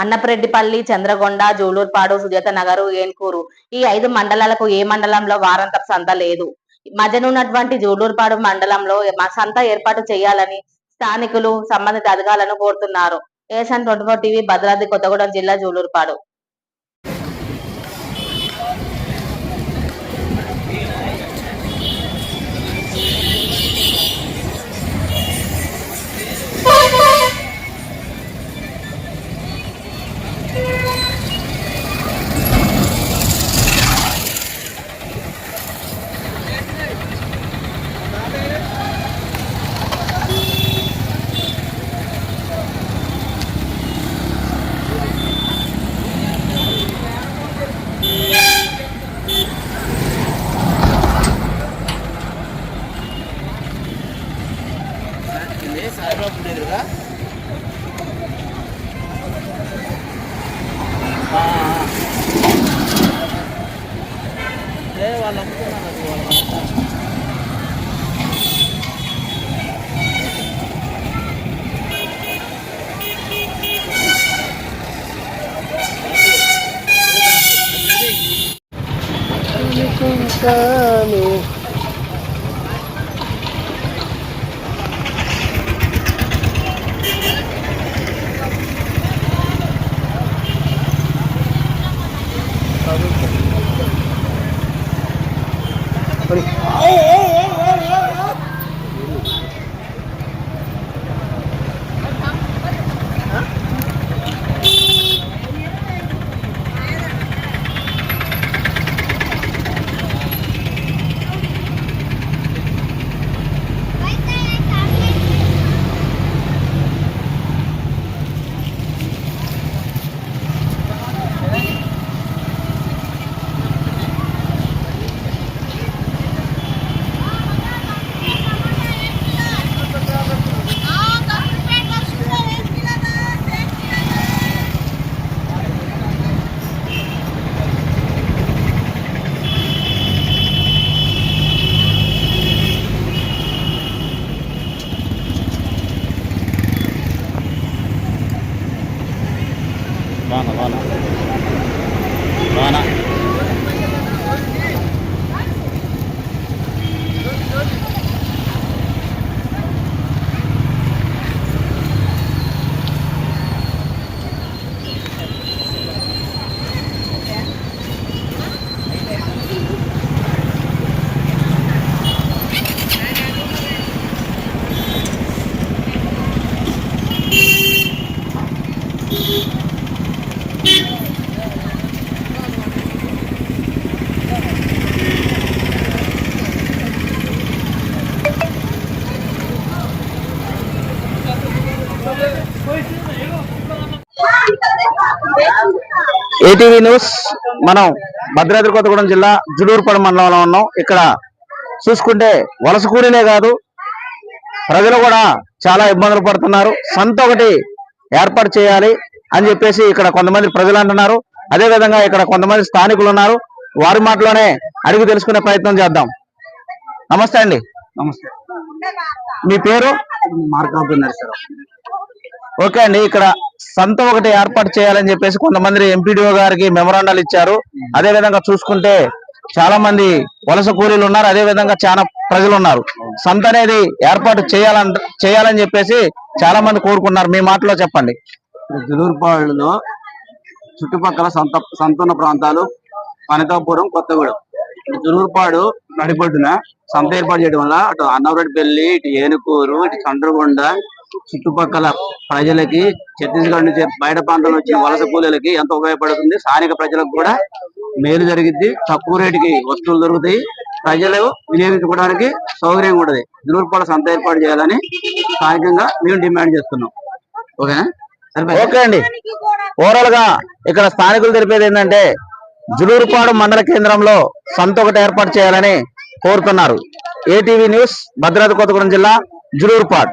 అన్నపరెడ్డిపల్లి చంద్రగొండ జూలూరుపాడు సుజాత నగరు ఏన్కూరు. ఈ ఐదు మండలాలకు ఏ మండలంలో వారంత సంత లేదు. మధ్యనున్నటువంటి జూలూరుపాడు మండలంలో సంత ఏర్పాటు చేయాలని స్థానికులు సంబంధిత అధికారులను కోరుతున్నారు. ఏసన్ twenty four TV Bhadradri Kothagudem జిల్లా జూలూరుపాడు. వాళ్ళు అమ్ముకున్నారు అది వాళ్ళు Hả? వాన వాన. వాన. ఏటీవీ న్యూస్ మనం భద్రాద్రి కొత్తగూడెం జిల్లా జుడూరుపాడు మండలంలో ఉన్నాం. ఇక్కడ చూసుకుంటే వలస కూలీలే కాదు ప్రజలు కూడా చాలా ఇబ్బందులు పడుతున్నారు. సంత ఒకటి ఏర్పాటు చేయాలి అని చెప్పేసి ఇక్కడ కొంతమంది ప్రజలు అంటున్నారు. అదే విధంగా ఇక్కడ కొంతమంది స్థానికులు ఉన్నారు. వారి మాటలోనే అడిగి తెలుసుకునే ప్రయత్నం చేద్దాం. నమస్తే అండి. నమస్తే. మీ పేరు? మార్కాపు ఓకే అండి ఇక్కడ సంత ఒకటి ఏర్పాటు చేయాలని చెప్పేసి కొంతమంది ఎంపీడీఓ గారికి మెమరాండాలు ఇచ్చారు. అదే విధంగా చూసుకుంటే చాలా మంది వలస కూలీలు ఉన్నారు. అదే విధంగా చాలా ప్రజలు ఉన్నారు. సంత అనేది ఏర్పాటు చేయాలని చేయాలని చెప్పేసి చాలా మంది కోరుకున్నారు. మీ మాటలో చెప్పండి. దులూరుపాడులో చుట్టుపక్కల సంత సంతున్న ప్రాంతాలు అనితాపురం కొత్తగూడెం. దులూరుపాడు జులూరుపాడు నడిపొడ్డున సంత ఏర్పాటు చేయడం వల్ల అటు అన్నవరెడ్డిపల్లి ఇటు ఏనుకూరు ఇటు చండ్రగొండ చుట్టుపక్కల ప్రజలకి ఛత్తీస్గఢ్ నుంచి బయట ప్రాంతం వచ్చిన వలస కూలీలకి ఎంతో ఉపయోగపడుతుంది. స్థానిక ప్రజలకు కూడా మేలు జరిగింది తక్కువ రేటుకి వస్తువులు దొరుకుతాయి. ప్రజలు వినియోగించుకోవడానికి సౌకర్యం ఉంటది. జులూరుపాడు సంత ఏర్పాటు చేయాలని స్థానికంగా మేము డిమాండ్ చేస్తున్నాం. ఓకేనా? ఓకే అండి. ఓవరాల్గా ఇక్కడ స్థానికులు తెలిపేది ఏంటంటే జులూరుపాడు మండల కేంద్రంలో సంత ఒకటి ఏర్పాటు చేయాలని కోరుతున్నారు. ఏటీవీ న్యూస్ భద్రాద్రి కొత్తగూడెం జిల్లా జులూరుపాడు.